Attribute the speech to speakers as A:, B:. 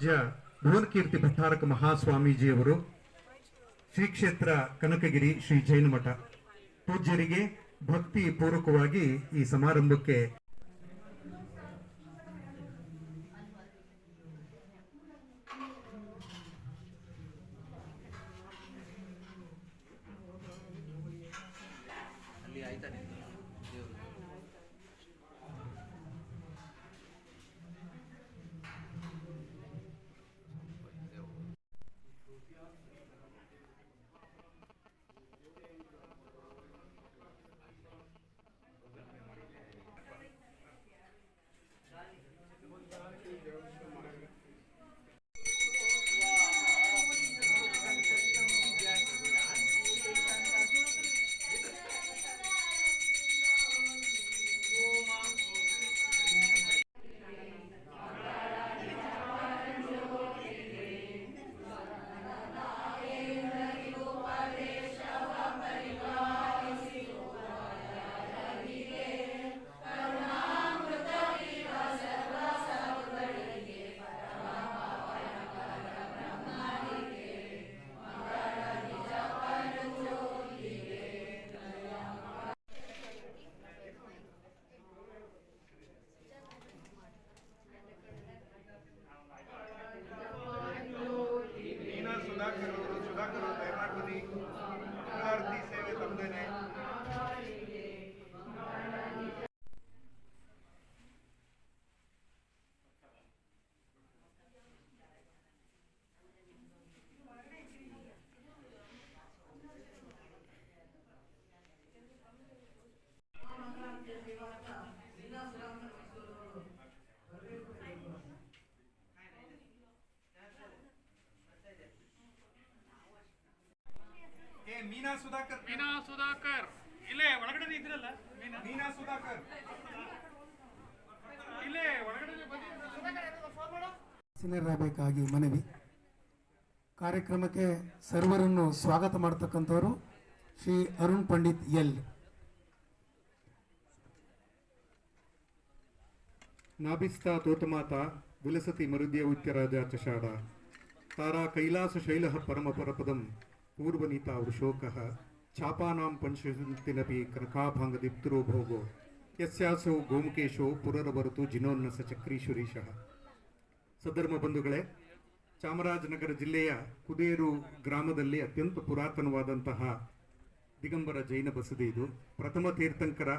A: ಪೂಜ್ಯ ಭುವನಕೀರ್ತಿ ಭಟ್ಟಾರಕ ಮಹಾಸ್ವಾಮೀಜಿಯವರು ಶ್ರೀ ಕ್ಷೇತ್ರ ಕನಕಗಿರಿ ಶ್ರೀ ಜೈನ ಮಠ ಪೂಜ್ಯರಿಗೆ ಭಕ್ತಿ ಪೂರ್ವಕವಾಗಿ ಈ ಸಮಾರಂಭಕ್ಕೆ
B: ಅಲ್ಲಿ ಆಯ್ತಾ
C: ಮೀನಾ ಸುಧಾಕರ್ ಮೀನಾ ಸುಧಾಕರ್.
D: ಮೀನಾ ಸುಧಾಕರ್. ಇಲ್ಲೇ ಒಳಗಡೆ ಇದ್ರಲ್ಲ ಮೀನಾ.
C: ಮೀನಾ ಸುಧಾಕರ್.
D: ಇಲ್ಲೇ ಒಳಗಡೆ
E: ಮನವಿ. ಕಾರ್ಯಕ್ರಮಕ್ಕೆ ಸರ್ವರನ್ನು ಸ್ವಾಗತ ಮಾಡ್ತಕ್ಕಂಥವರು ಶ್ರೀ ಅರುಣ್ ಪಂಡಿತ್ ಎಲ್.
A: ನಾಭಿಸ್ತಾ ತೋತಮಾತ ವಿಲಸತಿ ಮರುದ್ಯ ಉತ್ಯರಾಜ ಚಷಾಢ ತಾರಾ ಕೈಲಾಸ ಶೈಲಹ ಪರಮ ಪರಪದಂ. ಪೂರ್ವನೀತಾ ವೃಷೋಕ, ಚಾಪಾನಾಂ ಪಂಚಂತಿನಪಿ ಕನಕಾಭಾಂಗ ದೀಪ್ತಿರೋ ಭೋಗೋ, ಯಸ್ಯಾಸೋ ಗೋಮುಕೇಶೋ ಪುರರವರತು ಜಿನೋನ್ನಸ ಚಕ್ರೀಶ್ವರೀಶಃ. ಸಧರ್ಮ ಬಂಧುಗಳೇ, ಚಾಮರಾಜನಗರ ಜಿಲ್ಲೆಯ ಕುದೇರು ಗ್ರಾಮದಲ್ಲಿ ಅತ್ಯಂತ ಪುರಾತನವಾದಂತಹ ದಿಗಂಬರ ಜೈನ ಬಸದಿ ಇದು. ಪ್ರಥಮ ತೀರ್ಥಂಕರ